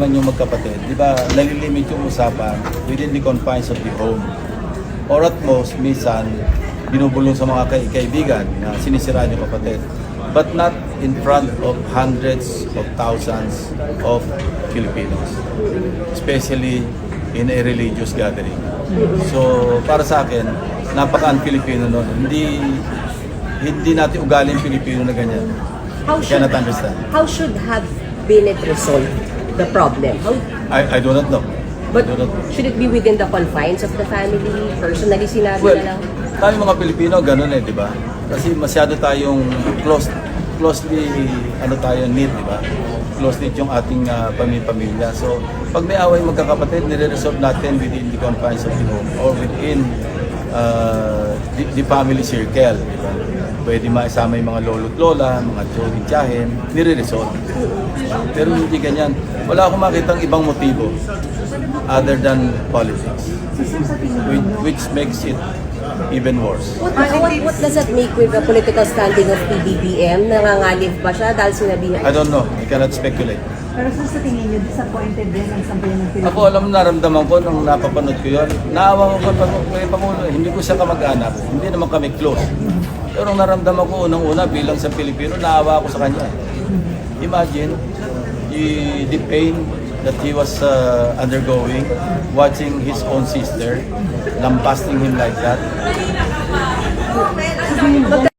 Man yung magkapatid, di ba, nalilimit yung usapan within the confines of the home. Or at most, minsan, binubulong sa mga kay kaibigan na sinisiraan yung kapatid. But not in front of hundreds of thousands of Filipinos. Especially in a religious gathering. So, para sa akin, napaka-un-Filipino nun. Hindi, hindi natin ugaling Filipino na ganyan. How should, cannot understand. how should have been it resolved, the problem? How, I, I do not know. but do not should it be within the confines of the family? Personally, sinabi Well, na lang? tayong mga Pilipino, ganun eh, di ba? Kasi masyado tayong close, closely, ano tayo, knit, di ba? Close-knit yung ating uh, pamilya. So, pag may away magkakapatid, nire-resolve natin within the confines of the home or within uh, the, the family circle, di ba? Pwede maisama yung mga lolo't lola, mga tiyodin tiyahin, nire-resolve. Pero hindi ganyan. Wala akong makitang ibang motibo other than politics, which, which makes it even worse. What, what, what does that make with the political standing of PBBM? Nangangalif ba siya dahil sinabihan? I don't know. I cannot speculate. Pero sir, sa tingin niyo, disappointed din ang sambayan ng Pilipinas? Ako alam naramdaman ko nung napapanood ko yun. Naawa ko kay Pang- kay Pangulo. Hindi ko siya kamag-anak. Hindi naman kami close. Pero ang naramdaman ko unang-una bilang sa Pilipino, naawa ako sa kanya. Imagine the, the pain that he was uh, undergoing watching his own sister lambasting him like that.